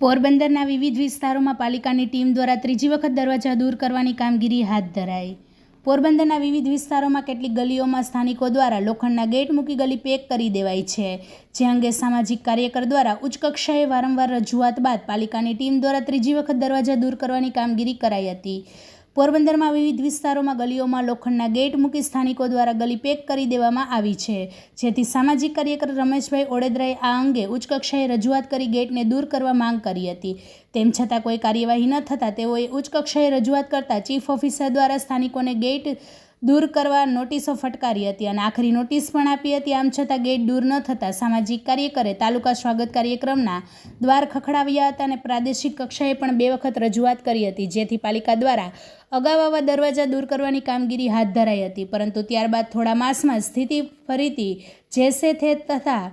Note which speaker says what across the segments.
Speaker 1: પોરબંદરના વિવિધ વિસ્તારોમાં પાલિકાની ટીમ દ્વારા ત્રીજી વખત દરવાજા દૂર કરવાની કામગીરી હાથ ધરાઈ. પોરબંદરના વિવિધ વિસ્તારોમાં કેટલીક ગલીઓમાં સ્થાનિકો દ્વારા લોખંડના ગેટ મૂકી ગલી પેક કરી દેવાઈ છે, જે અંગે સામાજિક કાર્યકર દ્વારા ઉચ્ચ કક્ષાએ વારંવાર રજૂઆત બાદ પાલિકાની ટીમ દ્વારા ત્રીજી વખત દરવાજા દૂર કરવાની કામગીરી કરાઈ હતી. પોરબંદરમાં વિવિધ વિસ્તારોમાં ગલીઓમાં લોખંડના ગેટ મૂકી સ્થાનિકો દ્વારા ગલી પેક કરી દેવામાં આવી છે. જેથી સામાજિક કાર્યકર રમેશભાઈ ઓડેદરાએ આ અંગે ઉચ્ચ કક્ષાએ રજૂઆત કરી ગેટને દૂર કરવા માંગ કરી હતી. તેમ છતાં કોઈ કાર્યવાહી ન થતાં તેઓએ ઉચ્ચ કક્ષાએ રજૂઆત કરતાં ચીફ ઓફિસર દ્વારા સ્થાનિકોને ગેટ દૂર કરવા નોટિસો ફટકારી હતી અને આખરી નોટિસ પણ આપી હતી. આમ છતાં ગેટ દૂર ન થતાં સામાજિક કાર્યકરે તાલુકા સ્વાગત કાર્યક્રમના દ્વાર ખખડાવ્યા હતા અને પ્રાદેશિક કક્ષાએ પણ બે વખત રજૂઆત કરી હતી, જેથી પાલિકા દ્વારા અગાઉ આવા દરવાજા દૂર કરવાની કામગીરી હાથ ધરાઈ હતી. પરંતુ ત્યારબાદ થોડા માસમાં સ્થિતિ ફરીથી જેસે થે તથા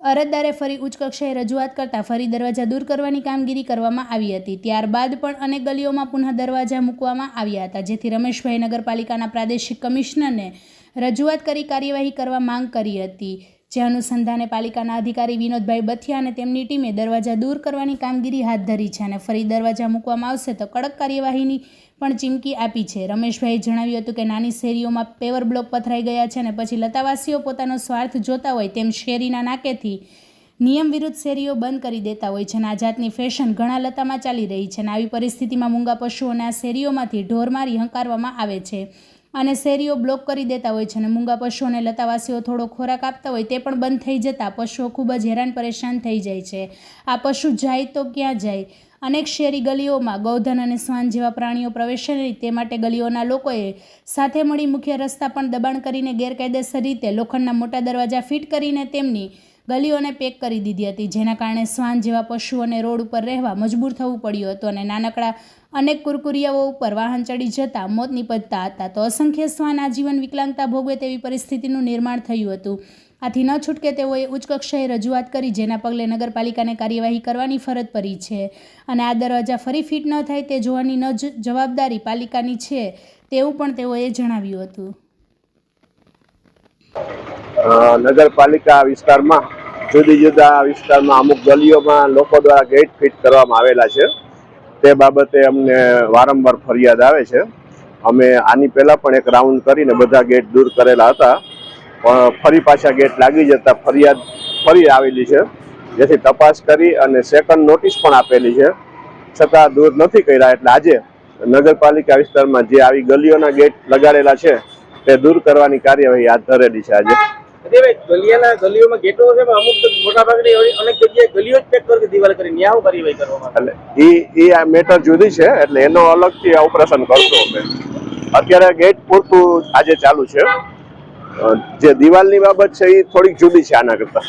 Speaker 1: અરજદારે ફરી ઉચ્ચ કક્ષાએ રજૂઆત કરતાં ફરી દરવાજા દૂર કરવાની કામગીરી કરવામાં આવી હતી. ત્યારબાદ પણ અનેક ગલીઓમાં પુનઃ દરવાજા મૂકવામાં આવ્યા હતા, જેથી રમેશભાઈ નગરપાલિકાના પ્રાદેશિક કમિશનરને રજૂઆત કરી કાર્યવાહી કરવા માંગ કરી હતી. જે અનુસંધાને પાલિકાના અધિકારી વિનોદભાઈ બથિયા અને તેમની ટીમે દરવાજા દૂર કરવાની કામગીરી હાથ ધરી છે અને ફરી દરવાજા મૂકવામાં આવશે તો કડક કાર્યવાહીની પણ ચીમકી આપી છે. રમેશભાઈએ જણાવ્યું હતું કે નાની શેરીઓમાં પેવર બ્લોક પથરાઈ ગયા છે અને પછી લતાવાસીઓ પોતાનો સ્વાર્થ જોતા હોય તેમ શેરીના નાકેથી નિયમ વિરુદ્ધ શેરીઓ બંધ કરી દેતા હોય છે અને આ જાતની ફેશન ઘણા લતામાં ચાલી રહી છે અને આવી પરિસ્થિતિમાં મૂંગા પશુઓને આ શેરીઓમાંથી ઢોર મારી હંકારવામાં આવે છે. અને શેરીઓ બ્લોક કરી દેતા હોય છે અને મૂંગા પશુઓને લતાવાસીઓ થોડો ખોરાક આપતા હોય તે પણ બંધ થઈ જતાં પશુઓ ખૂબ જ હેરાન પરેશાન થઈ જાય છે. આ પશુ જાય તો ક્યાં જાય? અનેક શેરી ગલીઓમાં ગૌધન અને શ્વાન જેવા પ્રાણીઓ પ્રવેશે નહીં, તે માટે ગલીઓના લોકોએ સાથે મળી મુખ્ય રસ્તા પણ દબાણ કરીને ગેરકાયદેસર રીતે લોખંડના મોટા દરવાજા ફિટ કરીને તેમની ગલીઓને પેક કરી દીધી હતી, જેના કારણે શ્વાન જેવા પશુઓને રોડ ઉપર રહેવા મજબૂર થવું પડ્યું હતું અને નાનકડા અનેક કુરકુરિયાઓ ઉપર વાહન ચડી જતા મોત નીપજતા હતા. તો અસંખ્ય શ્વાન આજીવન વિકલાંગતા ભોગવે તેવી પરિસ્થિતિનું નિર્માણ થયું હતું. આથી ન છૂટકે તેઓએ ઉચ્ચ કક્ષાએ રજૂઆત કરી, જેના પગલે નગરપાલિકાને કાર્યવાહી કરવાની ફરજ પડી છે. અને આ દરવાજા ફરી ફિટ ન થાય તે જોવાની ન જવાબદારી પાલિકાની છે, તેવું પણ તેઓએ જણાવ્યું હતું.
Speaker 2: નગરપાલિકા વિસ્તારમાં, જુદી જુદા વિસ્તારમાં અમુક ગલીઓમાં લોકો દ્વારા ગેટ ફિટ કરવામાં આવેલા છે. તે બાબતે અમને વારંવાર ફરિયાદ આવે છે. અમે આની પહેલા પણ એક રાઉન્ડ કરીને બધા ગેટ દૂર કરેલા હતા. પણ ફરી પાછા ગેટ લાગી જતા ફરિયાદ ફરી આવેલી છે. જેથી તપાસ કરી અને સેકન્ડ નોટિસ પણ આપેલી છે. છતાં દૂર નથી કર્યા, એટલે આજે નગરપાલિકા વિસ્તારમાં જે આવી ગલીઓના ગેટ લગાડેલા છે, તે દૂર કરવાની કાર્યવાહી હાથ ધરેલી છે આજે.
Speaker 3: ગલિયાના ગલીઓમાં ગેટો છે પણ અમુક મોટા ભાગની અનેક જગ્યાએ ગલીઓ જ પેક કરી દિવાલ કરી ન્યા હું કાર્યવાહી કરવામાં
Speaker 2: એટલે ઈ ઈ આ મેટર જુદી છે એટલે એનો અલગથી ઓપરેશન કરશું અમે. અત્યારે ગેટ પૂરતું આજે ચાલુ છે. જે દિવાલની બાબત છે એ થોડીક જુદી છે આના કરતા.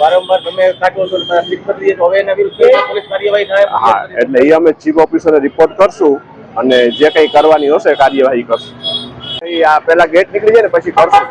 Speaker 3: વારંવાર તમે કાઢો છો હવે એના વિરુદ્ધ પોલીસ કાર્યવાહી થાય?
Speaker 2: હા એટલે એ અમે ચીફ ઓફિસરને રિપોર્ટ કરશું અને જે કંઈ કરવાની હશે કાર્યવાહી કરશું. આ પેલા ગેટ નીકળી જાય ને પછી કરશું.